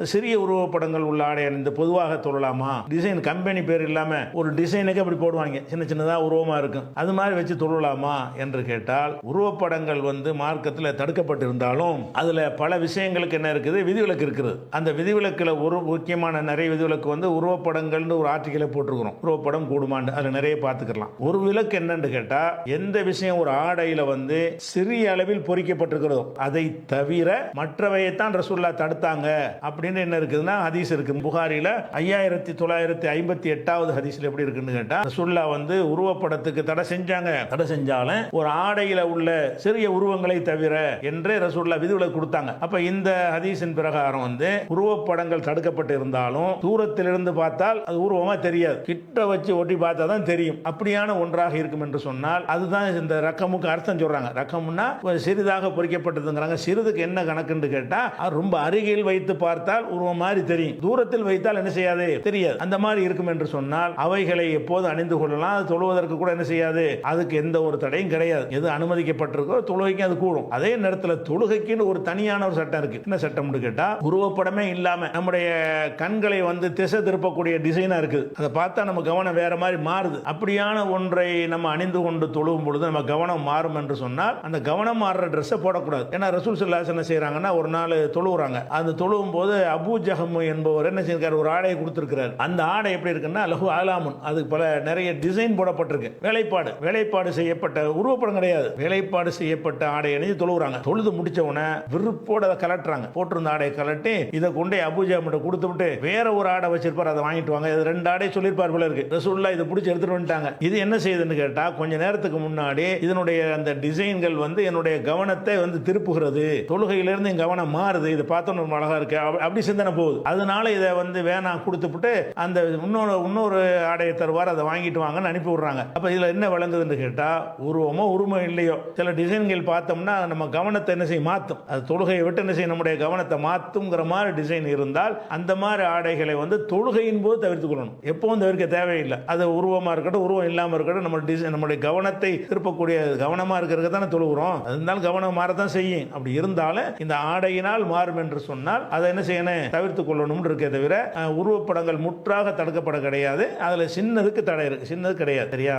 சிறிய உருவப்படங்கள் உள்ள ஆடை அணிந்து பொதுவாக தொழலாமா? டிசைன் கம்பெனி பேர் இல்லாம ஒரு டிசைனுக்கு அப்படி போடுவாங்க. சின்ன சின்னதா உருவமா இருக்கும். அது மாதிரி வச்சு தொழலாமா? என்று கேட்டால் உருவப்படங்கள் வந்து மார்க்கத்தில் தடுக்கப்பட்டிருந்தாலும் அதுல பல விஷயங்களுக்கு என்ன இருக்குது? விதிவிலக்கு இருக்குது. அந்த விதிவிலக்கில் ஒரு முக்கியமான நிறைய விதிவிலக்கு வந்து உருவப்படங்கள்னு ஒரு ஆர்டிக்கலை போட்டிருக்கிறோம். உருவப்படம் கூடுமான்னு. அதில் நிறைய பார்த்துக்கலாம். ஒரு விலக்கு என்னன்னு கேட்டா எந்த விஷயம் ஒரு ஆடையில வந்து சிறிய அளவில் பொறிக்கப்பட்டிருக்கிறதோ அதை தவிர மற்றவையைத்தான் ரசூல்லா தடுத்தாங்க. அப்படி அப்படின்னு என்ன இருக்குதுன்னா ஹதீஸ் இருக்கு. புகாரில ஐயாயிரத்தி தொள்ளாயிரத்தி ஐம்பத்தி எட்டாவது ஹதீஸ்ல எப்படி இருக்குன்னு கேட்டா சுல்லா வந்து உருவப்படத்துக்கு தடை செஞ்சாங்க. தடை செஞ்சாலும் ஒரு ஆடையில உள்ள சிறிய உருவங்களை தவிர என்றே ரசூல்லா விதிவிலக்கு கொடுத்தாங்க. அப்ப இந்த ஹதீஸின் பிரகாரம் வந்து உருவப்படங்கள் தடுக்கப்பட்டு இருந்தாலும் தூரத்திலிருந்து பார்த்தால் அது உருவமா தெரியாது. கிட்ட வச்சு ஒட்டி பார்த்தா தான் தெரியும். அப்படியான ஒன்றாக இருக்கும் என்று சொன்னால் அதுதான் இந்த ரக்கமுக்கு அர்த்தம் சொல்றாங்க. ரக்கம்னா ஒரு சிறிதாக பொறிக்கப்பட்டதுங்கிறாங்க. சிறிதுக்கு என்ன கணக்குன்னு கேட்டா ரொம்ப அருகில் வைத்து வைத்தால் உருவம் மாதிரி தெரியும். தூரத்தில் வைத்தால் என்ன செய்யாது? தெரியாது. அந்த மாதிரி இருக்கும் என்று சொன்னால் அவைகளை எப்போது அணிந்து கொள்ளலாம்? அது தொழுவதற்கு கூட என்ன செய்யாது? அதுக்கு எந்த ஒரு தடையும் கிடையாது. எது அனுமதிக்கப்பட்டிருக்கோ தொழுகைக்கு அது கூடும். அதே நேரத்தில் தொழுகைக்குன்னு ஒரு தனியான ஒரு சட்டம் இருக்கு. என்ன சட்டம் கேட்டா உருவப்படமே இல்லாம நம்முடைய கண்களை வந்து திசை திருப்பக்கூடிய டிசைனா இருக்குது. அதை பார்த்தா நம்ம கவனம் வேற மாதிரி மாறுது. அப்படியான ஒன்றை நம்ம அணிந்து கொண்டு தொழுவும் பொழுது நம்ம கவனம் மாறும் என்று சொன்னால் அந்த கவனம் மாறுற ட்ரெஸ்ஸை போடக்கூடாது. ஏன்னா ரசூல் சல்லாஸ் என்ன செய்யறாங்கன்னா ஒரு நாள் தொழுவுறாங்க. அந்த தொழுவும் போது அபு ஜஹம் என்பவர் என்ன செய்யிருக்காரு ஒரு ஆடையை கொடுத்துருக்கிறார். அந்த ஆடை எப்படி இருக்குன்னா லகு ஆலாமுன் அதுக்கு பல நிறைய டிசைன் போடப்பட்டிருக்கு. வேலைப்பாடு. வேலைப்பாடு செய்யப்பட்ட உருவப்படம் கிடையாது. வேலைப்பாடு செய்யப்பட்ட ஆடை அணிஞ்சு தொழுகிறாங்க தொழுது முடிச்ச உடனே விருப்போட அதை கலட்டுறாங்க. போட்டிருந்த ஆடையை கலட்டி இதை கொண்டே அபுஜாமிட்ட கொடுத்து விட்டு வேற ஒரு ஆடை வச்சிருப்பார் அதை வாங்கிட்டு வாங்க. இது ரெண்டு ஆடை சொல்லியிருப்பார் போல இருக்கு. ரசூல்லா இதை பிடிச்சி எடுத்துட்டு வந்துட்டாங்க. இது என்ன செய்யுதுன்னு கேட்டா கொஞ்ச நேரத்துக்கு முன்னாடி இதனுடைய அந்த டிசைன்கள் வந்து என்னுடைய கவனத்தை வந்து திருப்புகிறது. தொழுகையிலிருந்து என் கவனம் மாறுது. இதை பார்த்தோன்னு ரொம்ப அழகா இருக்கு. அப்படி சிந்தனை போகுது. அதனால இதை வந்து வேணாம் கொடுத்துப்புட்டு அந்த இன்னொரு இன்னொரு ஆடையை தருவார் அதை வாங்கிட்டு வாங்கன்னு அனுப்பி விடுறாங்க. அப்போ இதில் என்ன விளங்குதுன்னு கேட்டால் உருவமோ உருவம் இல்லையோ. சில டிசைன்கள் பார்த்தோம்னா நம்ம கவனத்தை என்ன செய்ய மாற்றும் அது தொழுகையை விட்டு என்ன செய்யும்? நம்முடைய கவனத்தை மாற்றுங்கிற மாதிரி டிசைன் இருந்தால் அந்த மாதிரி ஆடைகளை வந்து தொழுகையின் போது தவிர்த்து கொள்ளணும். எப்பவும் தவிர்க்க தேவையில்லை. அது உருவமாக இருக்கட்டும் உருவம் இல்லாமல் இருக்கட்டும் நம்ம டிசைன் நம்முடைய கவனத்தை திருப்பக்கூடிய கவனமாக இருக்கிறது தானே தொழுகிறோம். அது இருந்தாலும் கவனம் மாறத்தான் செய்யும். அப்படி இருந்தாலும் இந்த ஆடையினால் மாறும் என்று சொன்னால் அதை என்ன செய்யணும்? தவிர்த்து கொள்ளணும்னு இருக்கே தவிர உருவப்படங்கள் முற்றாக தடுக்கப்பட கிடையாது. அதுல சின்னதுக்கு தடை இருக்குது சின்னது கிடையாது. சரியா?